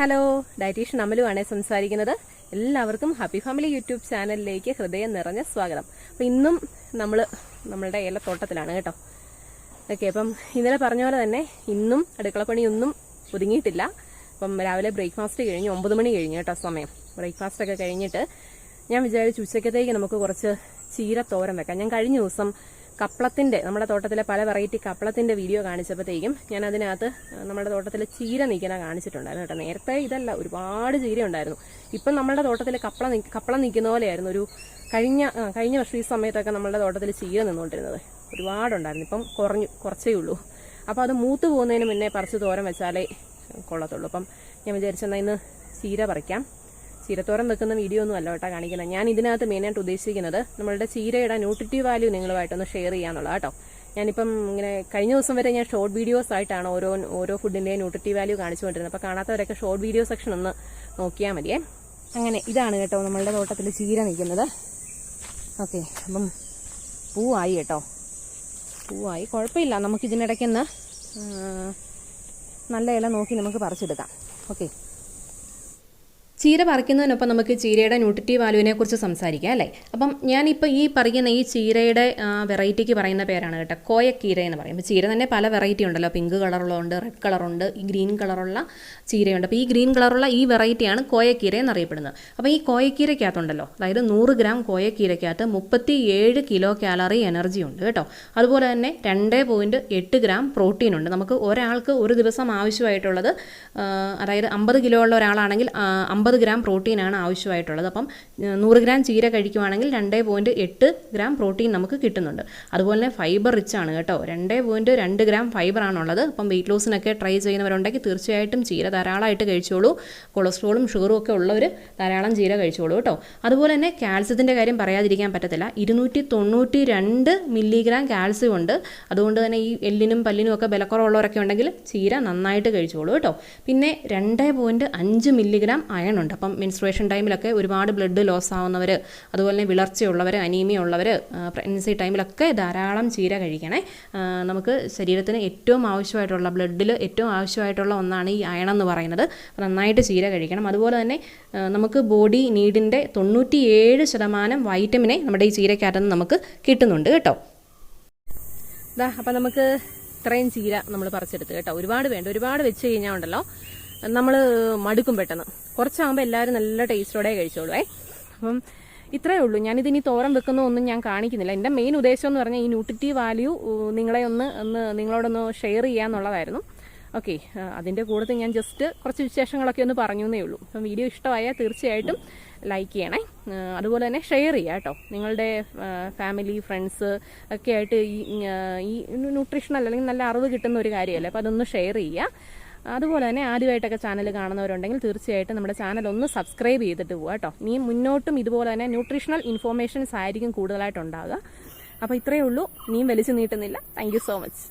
Hello dietitian അമലുവാണ് സംസാരിക്കുന്നത്. എല്ലാവർക്കും happy family YouTube ചാനലിലേക്ക് ഹൃദയം നിറഞ്ഞ സ്വാഗതം. അപ്പം ഇന്നും നമ്മൾ നമ്മളുടെ ഏലത്തോട്ടത്തിലാണ് കേട്ടോ. ഓക്കെ അപ്പം ഇന്നലെ പറഞ്ഞ പോലെ തന്നെ ഇന്നും അടുക്കളപ്പണിയൊന്നും ഒതുങ്ങിയിട്ടില്ല. അപ്പം രാവിലെ ബ്രേക്ക്ഫാസ്റ്റ് കഴിഞ്ഞ് ഒമ്പത് മണി കഴിഞ്ഞു കേട്ടോ സമയം. ബ്രേക്ക്ഫാസ്റ്റ് ഒക്കെ കഴിഞ്ഞിട്ട് ഞാൻ വിചാരിച്ചു ഉച്ചക്കത്തേക്ക് നമുക്ക് കുറച്ച് ചീര തോരൻ വെക്കാം. ഞാൻ കഴിഞ്ഞ ദിവസം കപ്പളത്തിന്റെ നമ്മുടെ തോട്ടത്തിലെ പല വെറൈറ്റി കപ്പളത്തിന്റെ വീഡിയോ കാണിച്ചപ്പോഴത്തേക്കും ഞാൻ അതിനകത്ത് നമ്മുടെ തോട്ടത്തിലെ ചീര നിൽക്കുന്ന കാണിച്ചിട്ടുണ്ടായിരുന്നു കേട്ടോ. നേരത്തെ ഇതല്ല ഒരുപാട് ചീര ഉണ്ടായിരുന്നു. ഇപ്പം നമ്മുടെ തോട്ടത്തിൽ കപ്പള കപ്പളം നിൽക്കുന്ന പോലെയായിരുന്നു. ഒരു കഴിഞ്ഞ കഴിഞ്ഞ വർഷം ഈ സമയത്തൊക്കെ നമ്മുടെ തോട്ടത്തിൽ ചീര നിന്നുകൊണ്ടിരുന്നത്. ഒരുപാടുണ്ടായിരുന്നു. ഇപ്പം കുറഞ്ഞു കുറച്ചേ ഉള്ളൂ. അപ്പോൾ അത് മൂത്ത് പോകുന്നതിന് മുന്നേ പറിച്ച് തോരം വെച്ചാലേ കൊള്ളത്തുള്ളൂ. അപ്പം ഞാൻ വിചാരിച്ചെന്നാൽ ഇന്ന് ചീര പറിക്കാം. ചീരത്തോരൻ വെക്കുന്ന വീഡിയോ ഒന്നും അല്ല കേട്ടോ കാണിക്കുന്നത്. ഞാൻ ഇതിനകത്ത് മെയിനായിട്ട് ഉദ്ദേശിക്കുന്നത് നമ്മളുടെ ചീരയുടെ ന്യൂട്രിറ്റീവ് വാല്യൂ നിങ്ങളുമായിട്ടൊന്ന് ഷെയർ ചെയ്യാന്നുള്ളത് കേട്ടോ. ഞാനിപ്പം ഇങ്ങനെ കഴിഞ്ഞ ദിവസം വരെ ഞാൻ ഷോർട്ട് വീഡിയോസ് ആയിട്ടാണ് ഓരോ ഓരോ ഫുഡിന്റെയും ന്യൂട്രിറ്റീവ് വാല്യൂ കാണിച്ചുകൊണ്ടിരുന്നത് അപ്പോൾ കാണാത്തവരൊക്കെ ഷോർട്ട് വീഡിയോ സെക്ഷൻ ഒന്ന് നോക്കിയാൽ മതിയേ. അങ്ങനെ ഇതാണ് കേട്ടോ നമ്മളുടെ തോട്ടത്തിൽ ചീര നിൽക്കുന്നത്. ഓക്കെ അപ്പം പൂവായി കേട്ടോ. പൂവായി. കുഴപ്പമില്ല. നമുക്ക് ഇതിനിടയ്ക്കൊന്ന് നല്ല ഇല നോക്കി നമുക്ക് പറിച്ചെടുക്കാം. ഓക്കെ. ചീര പറിക്കുന്നതിനൊപ്പം നമുക്ക് ചീരയുടെ ന്യൂട്രിറ്റീവ് വാല്യൂവിനെ കുറിച്ച് സംസാരിക്കാം അല്ലേ? അപ്പം ഞാനിപ്പോൾ ഈ പറയുന്ന ഈ ചീരയുടെ വെറൈറ്റിക്ക് പറയുന്ന പേരാണ് കേട്ടോ കോയക്കീര എന്ന് പറയും. അപ്പോൾ ചീര തന്നെ പല വെറൈറ്റി ഉണ്ടല്ലോ. പിങ്ക് കളറുള്ളതുണ്ട് റെഡ് കളറുണ്ട് ഈ ഗ്രീൻ കളറുള്ള ചീരയുണ്ട്. അപ്പോൾ ഈ ഗ്രീൻ കളറുള്ള ഈ വെറൈറ്റിയാണ് കോയക്കീര എന്നറിയപ്പെടുന്നത്. അപ്പോൾ ഈ കോയക്കീരയ്ക്കകത്തുണ്ടല്ലോ അതായത് നൂറ് ഗ്രാം കോയക്കീരയ്ക്കകത്ത് മുപ്പത്തി ഏഴ് കിലോ കാലറി എനർജി ഉണ്ട് കേട്ടോ. അതുപോലെ തന്നെ രണ്ട് പോയിന്റ് എട്ട് ഗ്രാം പ്രോട്ടീൻ ഉണ്ട്. നമുക്ക് ഒരാൾക്ക് ഒരു ദിവസം ആവശ്യമായിട്ടുള്ളത് അതായത് അമ്പത് കിലോ ഉള്ള ഒരാളാണെങ്കിൽ അമ്പത് ഗ്രാം പ്രോട്ടീനാണ് ആവശ്യമായിട്ടുള്ളത്. അപ്പം നൂറ് ഗ്രാം ചീര കഴിക്കുവാണെങ്കിൽ രണ്ട് പോയിന്റ് എട്ട് ഗ്രാം പ്രോട്ടീൻ നമുക്ക് കിട്ടുന്നുണ്ട്. അതുപോലെ തന്നെ ഫൈബർ റിച്ച് ആണ് കേട്ടോ. രണ്ട് പോയിന്റ് രണ്ട് ഗ്രാം ഫൈബർ ആണുള്ളത് അപ്പം വെയിറ്റ് ലോസിനൊക്കെ ട്രൈ ചെയ്യുന്നവരുണ്ടെങ്കിൽ തീർച്ചയായിട്ടും ചീര ധാരാളമായിട്ട് കഴിച്ചോളൂ. കൊളസ്ട്രോളും ഷുഗറും ഒക്കെ ഉള്ളവർ ധാരാളം ചീര കഴിച്ചോളൂ കേട്ടോ. അതുപോലെ തന്നെ കാൽസ്യത്തിന്റെ കാര്യം പറയാതിരിക്കാൻ പറ്റത്തില്ല. ഇരുന്നൂറ്റി തൊണ്ണൂറ്റി രണ്ട് മില്ലിഗ്രാം കാൽസ്യം ഉണ്ട്. അതുകൊണ്ട് തന്നെ ഈ എല്ലിനും പല്ലിനും ഒക്കെ ബലക്കുറവുള്ളവരൊക്കെ ഉണ്ടെങ്കിൽ ചീര നന്നായിട്ട് കഴിച്ചോളൂ കേട്ടോ. പിന്നെ രണ്ട് പോയിന്റ് അഞ്ച് മില്ലിഗ്രാം അയൺ ഉണ്ട്. അപ്പം മിൻസ്ട്രേഷൻ ടൈമിലൊക്കെ ഒരുപാട് ബ്ലഡ് ലോസ് ആവുന്നവർ അതുപോലെ തന്നെ വിളർച്ചയുള്ളവർ അനീമിയ ഉള്ളവർ പ്രഗ്നൻസി ടൈമിലൊക്കെ ധാരാളം ചീര കഴിക്കണേ. നമുക്ക് ശരീരത്തിന് ഏറ്റവും ആവശ്യമായിട്ടുള്ള ബ്ലഡിൽ ഏറ്റവും ആവശ്യമായിട്ടുള്ള ഒന്നാണ് ഈ അയണം എന്ന് പറയുന്നത്. നന്നായിട്ട് ചീര കഴിക്കണം. അതുപോലെ തന്നെ നമുക്ക് ബോഡി നീഡിന്റെ തൊണ്ണൂറ്റിയേഴ് ശതമാനം വൈറ്റമിനെ നമ്മുടെ ഈ ചീരക്കകത്ത് നിന്ന് നമുക്ക് കിട്ടുന്നുണ്ട് കേട്ടോ. അപ്പം നമുക്ക് ഇത്രയും ചീര നമ്മൾ പറിച്ചെടുത്ത് കേട്ടോ. ഒരുപാട് വേണ്ട ഒരുപാട് വെച്ച് കഴിഞ്ഞാൽ ഉണ്ടല്ലോ. നമ്മൾ മടുക്കും പെട്ടെന്ന്. കുറച്ചാകുമ്പോൾ എല്ലാവരും നല്ല ടേസ്റ്റോടെ കഴിച്ചോളൂ. അപ്പം ഇത്രയേ ഉള്ളൂ. ഞാനിതിനി തോരൻ വെക്കുന്ന ഒന്നും ഞാൻ കാണിക്കുന്നില്ല. എന്റെ മെയിൻ ഉദ്ദേശം എന്ന് പറഞ്ഞാൽ ഈ ന്യൂട്രിറ്റീവ് വാല്യൂ നിങ്ങളെ ഒന്ന് ഒന്ന് നിങ്ങളോടൊന്ന് ഷെയർ ചെയ്യാന്നുള്ളതായിരുന്നു. ഓക്കെ അതിന്റെ കൂടുതൽ ഞാൻ ജസ്റ്റ് കുറച്ച് വിശേഷങ്ങളൊക്കെ ഒന്ന് പറഞ്ഞു എന്നേ ഉള്ളൂ. അപ്പം വീഡിയോ ഇഷ്ടമായാൽ തീർച്ചയായിട്ടും ലൈക്ക് ചെയ്യണേ. അതുപോലെ തന്നെ ഷെയർ ചെയ്യുക കേട്ടോ. നിങ്ങളുടെ ഫാമിലി ഫ്രണ്ട്സ് ഒക്കെ ആയിട്ട് ഈ ഈ ന്യൂട്രീഷണൽ അല്ലെങ്കിൽ നല്ല അറിവ് കിട്ടുന്ന ഒരു കാര്യമല്ലേ? അപ്പോൾ അതൊന്ന് ഷെയർ ചെയ്യുക അതുപോലെ തന്നെ ആദ്യമായിട്ടൊക്കെ ചാനൽ കാണുന്നവരുണ്ടെങ്കിൽ തീർച്ചയായിട്ടും നമ്മുടെ ചാനൽ ഒന്ന് സബ്സ്ക്രൈബ് ചെയ്തിട്ട് പോവുക കേട്ടോ. ഇനി മുന്നോട്ടും ഇതുപോലെ തന്നെ ന്യൂട്രീഷണൽ ഇൻഫോർമേഷൻസ് ആയിരിക്കും കൂടുതലായിട്ട് ഉണ്ടാവുക അപ്പോൾ ഇത്രയേ ഉള്ളൂ. നീം വലിച്ചു നീട്ടുന്നില്ല. Thank so much